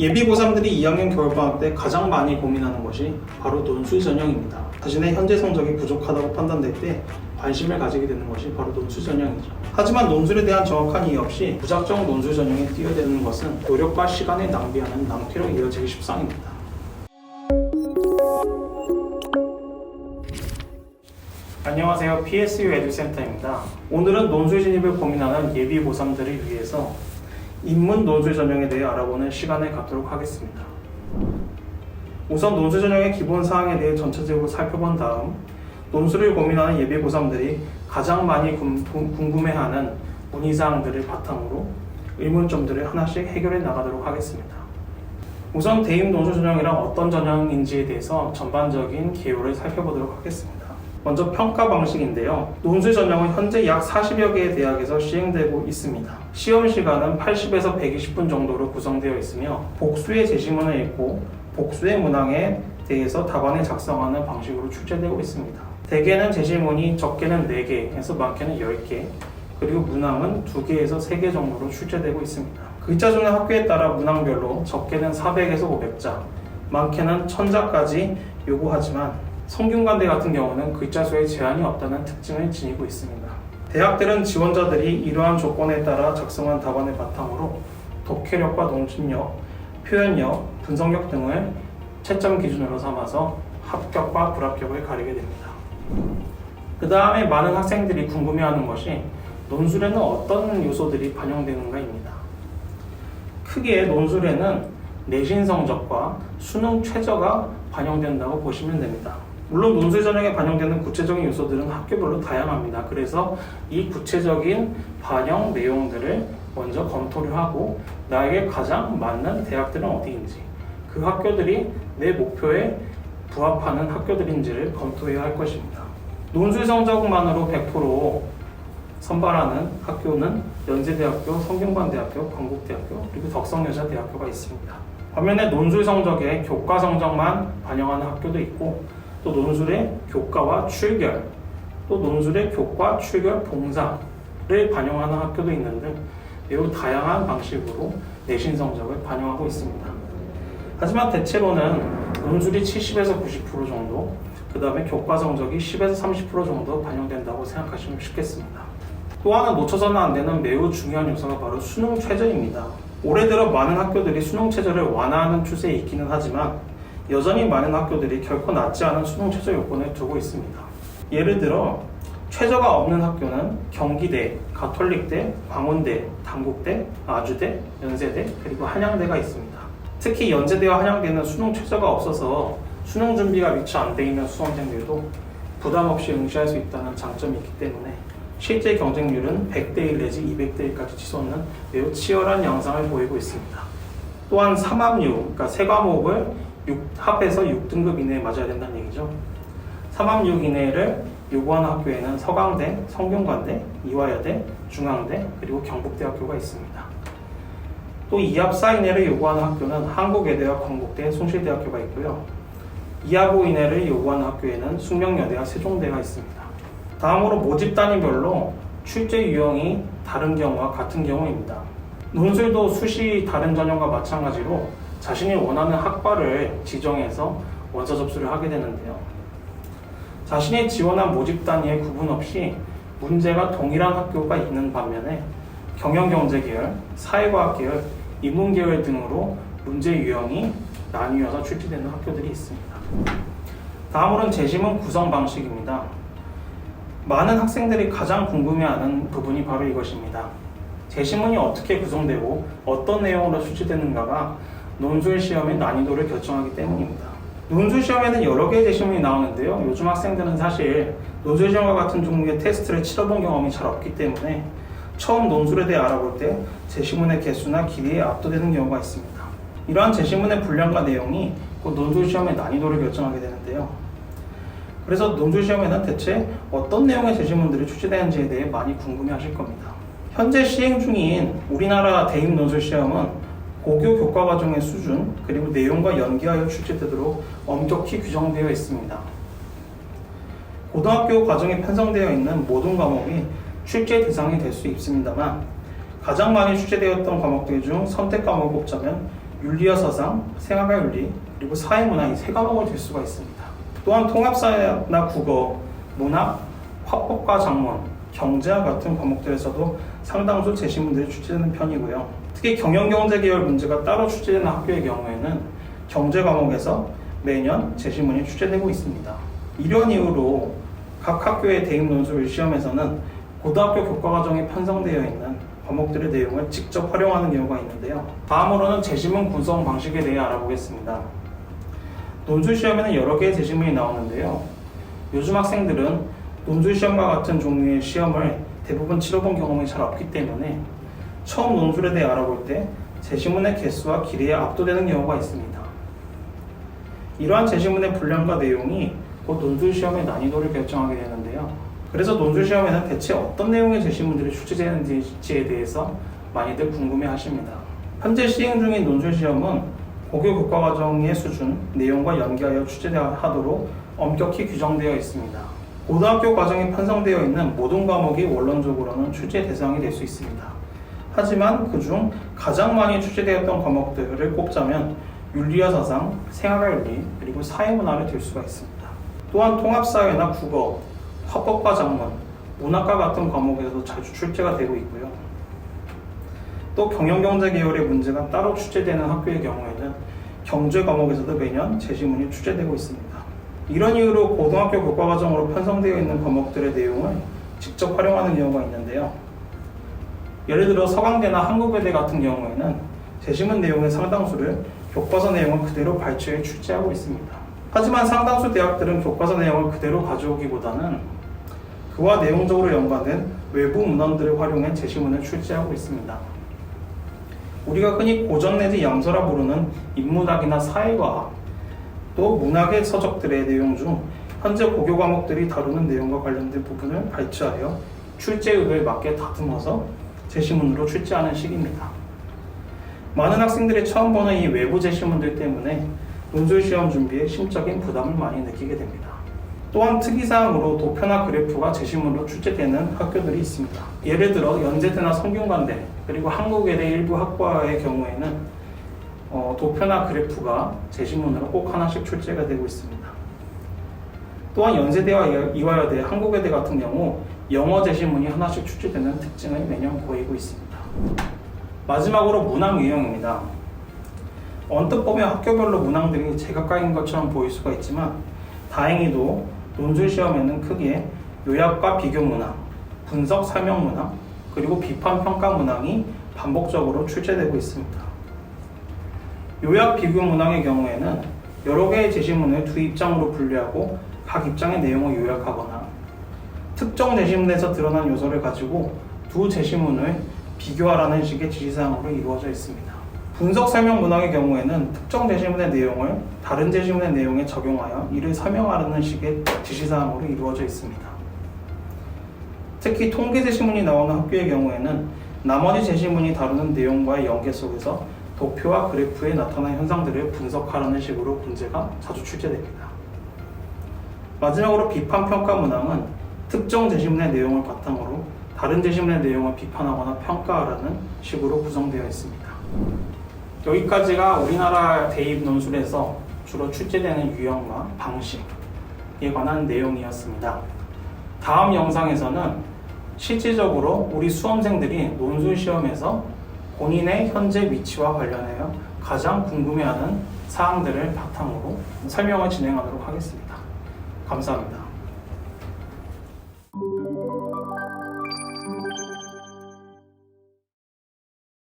예비 고3들이 2학년 겨울방학 때 가장 많이 고민하는 것이 바로 논술 전형입니다. 자신의 현재 성적이 부족하다고 판단될 때 관심을 가지게 되는 것이 바로 논술 전형이죠. 하지만 논술에 대한 정확한 이해 없이 무작정 논술 전형에 뛰어드는 것은 노력과 시간을 낭비하는 낭패로 이어지기 십상입니다. 안녕하세요. PSU 에듀센터입니다. 오늘은 논술 진입을 고민하는 예비 고3들을 위해서 인문 논술 전형에 대해 알아보는 시간을 갖도록 하겠습니다. 우선 논술 전형의 기본 사항에 대해 전체적으로 살펴본 다음 논술을 고민하는 예비 고3들이 가장 많이 궁금해하는 문의사항들을 바탕으로 의문점들을 하나씩 해결해 나가도록 하겠습니다. 우선 대입 논술 전형이란 어떤 전형인지에 대해서 전반적인 개요를 살펴보도록 하겠습니다. 먼저 평가 방식인데요. 논술 전형은 현재 약 40여 개의 대학에서 시행되고 있습니다. 시험 시간은 80에서 120분 정도로 구성되어 있으며 복수의 제시문을 읽고 복수의 문항에 대해서 답안을 작성하는 방식으로 출제되고 있습니다. 대개는 제시문이 적게는 4개에서 많게는 10개, 그리고 문항은 2개에서 3개 정도로 출제되고 있습니다. 글자 수는 학교에 따라 문항별로 적게는 400에서 500자, 많게는 1000자까지 요구하지만 성균관대 같은 경우는 글자 수에 제한이 없다는 특징을 지니고 있습니다. 대학들은 지원자들이 이러한 조건에 따라 작성한 답안을 바탕으로 독해력과 논술력, 표현력, 분석력 등을 채점 기준으로 삼아서 합격과 불합격을 가리게 됩니다. 그 다음에 많은 학생들이 궁금해하는 것이 논술에는 어떤 요소들이 반영되는가입니다. 크게 논술에는 내신 성적과 수능 최저가 반영된다고 보시면 됩니다. 물론 논술 전형에 반영되는 구체적인 요소들은 학교별로 다양합니다. 그래서 이 구체적인 반영 내용들을 먼저 검토를 하고 나에게 가장 맞는 대학들은 어디인지 그 학교들이 내 목표에 부합하는 학교들인지를 검토해야 할 것입니다. 논술 성적만으로 100% 선발하는 학교는 연세대학교, 성균관대학교, 건국대학교, 그리고 덕성여자대학교가 있습니다. 반면에 논술 성적에 교과 성적만 반영하는 학교도 있고 또 논술의 교과와 출결, 또 논술의 교과, 출결, 봉사를 반영하는 학교도 있는 등 매우 다양한 방식으로 내신 성적을 반영하고 있습니다. 하지만 대체로는 논술이 70에서 90% 정도, 그 다음에 교과 성적이 10에서 30% 정도 반영된다고 생각하시면 쉽겠습니다. 또 하나 놓쳐서는 안 되는 매우 중요한 요소가 바로 수능 최저입니다. 올해 들어 많은 학교들이 수능 최저를 완화하는 추세에 있기는 하지만 여전히 많은 학교들이 결코 낮지 않은 수능 최저 요건을 두고 있습니다. 예를 들어 최저가 없는 학교는 경기대, 가톨릭대, 광운대, 단국대, 아주대, 연세대, 그리고 한양대가 있습니다. 특히 연세대와 한양대는 수능 최저가 없어서 수능 준비가 미처 안 돼 있는 수험생들도 부담 없이 응시할 수 있다는 장점이 있기 때문에 실제 경쟁률은 100대 1 내지 200대 1까지 치솟는 매우 치열한 양상을 보이고 있습니다. 또한 3합류, 그러니까 세 과목을 6, 합해서 6등급 이내에 맞아야 된다는 얘기죠. 3합 6 이내를 요구하는 학교에는 서강대, 성균관대, 이화여대, 중앙대, 그리고 경북대학교가 있습니다. 또 2합 4 이내를 요구하는 학교는 한국외대와 건국대, 숭실대학교가 있고요. 2합 5 이내를 요구하는 학교에는 숙명여대와 세종대가 있습니다. 다음으로 모집 단위별로 출제 유형이 다른 경우와 같은 경우입니다. 논술도 수시 다른 전형과 마찬가지로 자신이 원하는 학과를 지정해서 원서 접수를 하게 되는데요. 자신이 지원한 모집 단위에 구분 없이 문제가 동일한 학교가 있는 반면에 경영경제계열, 사회과학계열, 인문계열 등으로 문제 유형이 나뉘어서 출제되는 학교들이 있습니다. 다음으로는 재심은 구성 방식입니다. 많은 학생들이 가장 궁금해하는 부분이 바로 이것입니다. 재심문이 어떻게 구성되고 어떤 내용으로 출제되는가가 논술 시험의 난이도를 결정하기 때문입니다. 논술 시험에는 여러 개의 재심문이 나오는데요. 요즘 학생들은 사실 논술 시험과 같은 종류의 테스트를 치러본 경험이 잘 없기 때문에 처음 논술에 대해 알아볼 때 재심문의 개수나 길이에 압도되는 경우가 있습니다. 이러한 재심문의 분량과 내용이 곧 논술 시험의 난이도를 결정하게 되는데요. 그래서 논술 시험에는 대체 어떤 내용의 재심문들이 출제되는지에 대해 많이 궁금해 하실 겁니다. 현재 시행 중인 우리나라 대입 논술 시험은 고교 교과 과정의 수준 그리고 내용과 연계하여 출제되도록 엄격히 규정되어 있습니다. 고등학교 과정에 편성되어 있는 모든 과목이 출제 대상이 될 수 있습니다만 가장 많이 출제되었던 과목들 중 선택 과목을 꼽자면 윤리와 사상, 생활과 윤리, 그리고 사회문화 이 세 과목을 들 수가 있습니다. 또한 통합사회나 국어, 문학, 화법과 작문, 경제와 같은 과목들에서도 상당수 제시문들이 출제되는 편이고요. 특히 경영경제 계열 문제가 따로 출제되는 학교의 경우에는 경제 과목에서 매년 제시문이 출제되고 있습니다. 이런 이유로 각 학교의 대입 논술 시험에서는 고등학교 교과 과정에 편성되어 있는 과목들의 내용을 직접 활용하는 경우가 있는데요. 다음으로는 제시문 구성 방식에 대해 알아보겠습니다. 논술 시험에는 여러 개의 제시문이 나오는데요. 요즘 학생들은 논술 시험과 같은 종류의 시험을 대부분 치러본 경험이 잘 없기 때문에 처음 논술에 대해 알아볼 때 제시문의 개수와 길이에 압도되는 경우가 있습니다. 이러한 제시문의 분량과 내용이 곧 논술 시험의 난이도를 결정하게 되는데요. 그래서 논술 시험에는 대체 어떤 내용의 제시문들이 출제되는지에 대해서 많이들 궁금해 하십니다. 현재 시행 중인 논술 시험은 고교 교과 과정의 수준, 내용과 연계하여 출제하도록 엄격히 규정되어 있습니다. 고등학교 과정에 편성되어 있는 모든 과목이 원론적으로는 출제 대상이 될 수 있습니다. 하지만 그중 가장 많이 출제되었던 과목들을 꼽자면 윤리와 사상, 생활과 윤리, 그리고 사회문화를 들 수가 있습니다. 또한 통합사회나 국어, 화법과 작문, 문학과 같은 과목에서도 자주 출제가 되고 있고요. 또 경영경제 계열의 문제가 따로 출제되는 학교의 경우에는 경제 과목에서도 매년 제시문이 출제되고 있습니다. 이런 이유로 고등학교 교과과정으로 편성되어 있는 과목들의 내용을 직접 활용하는 경우가 있는데요. 예를 들어 서강대나 한국외대 같은 경우에는 제시문 내용의 상당수를 교과서 내용을 그대로 발췌해 출제하고 있습니다. 하지만 상당수 대학들은 교과서 내용을 그대로 가져오기보다는 그와 내용적으로 연관된 외부 문헌들을 활용해 제시문을 출제하고 있습니다. 우리가 흔히 고전 내지 양서라 부르는 인문학이나 사회과학, 또 문학의 서적들의 내용 중 현재 고교 과목들이 다루는 내용과 관련된 부분을 발췌하여 출제 의도에 맞게 다듬어서 제시문으로 출제하는 식입니다. 많은 학생들이 처음 보는 이 외부 제시문들 때문에 논술 시험 준비에 심적인 부담을 많이 느끼게 됩니다. 또한 특이사항으로 도표나 그래프가 제시문으로 출제되는 학교들이 있습니다. 예를 들어 연세대나 성균관대 그리고 한국외대 일부 학과의 경우에는 어, 도표나 그래프가 제시문으로 꼭 하나씩 출제가 되고 있습니다. 또한 연세대와 이화여대, 한국외대 같은 경우 영어 제시문이 하나씩 출제되는 특징을 매년 보이고 있습니다. 마지막으로 문항 유형입니다. 언뜻 보면 학교별로 문항들이 제각각인 것처럼 보일 수가 있지만 다행히도 논술 시험에는 크게 요약과 비교 문항, 분석 설명 문항, 그리고 비판 평가 문항이 반복적으로 출제되고 있습니다. 요약 비교 문항의 경우에는 여러 개의 제시문을 두 입장으로 분류하고 각 입장의 내용을 요약하거나 특정 제시문에서 드러난 요소를 가지고 두 제시문을 비교하라는 식의 지시사항으로 이루어져 있습니다. 분석 설명 문항의 경우에는 특정 제시문의 내용을 다른 제시문의 내용에 적용하여 이를 설명하라는 식의 지시사항으로 이루어져 있습니다. 특히 통계 제시문이 나오는 학교의 경우에는 나머지 제시문이 다루는 내용과의 연계 속에서 도표와 그래프에 나타난 현상들을 분석하라는 식으로 문제가 자주 출제됩니다. 마지막으로 비판평가 문항은 특정 제시문의 내용을 바탕으로 다른 제시문의 내용을 비판하거나 평가하라는 식으로 구성되어 있습니다. 여기까지가 우리나라 대입 논술에서 주로 출제되는 유형과 방식에 관한 내용이었습니다. 다음 영상에서는 실질적으로 우리 수험생들이 논술 시험에서 본인의 현재 위치와 관련하여 가장 궁금해하는 사항들을 바탕으로 설명을 진행하도록 하겠습니다. 감사합니다.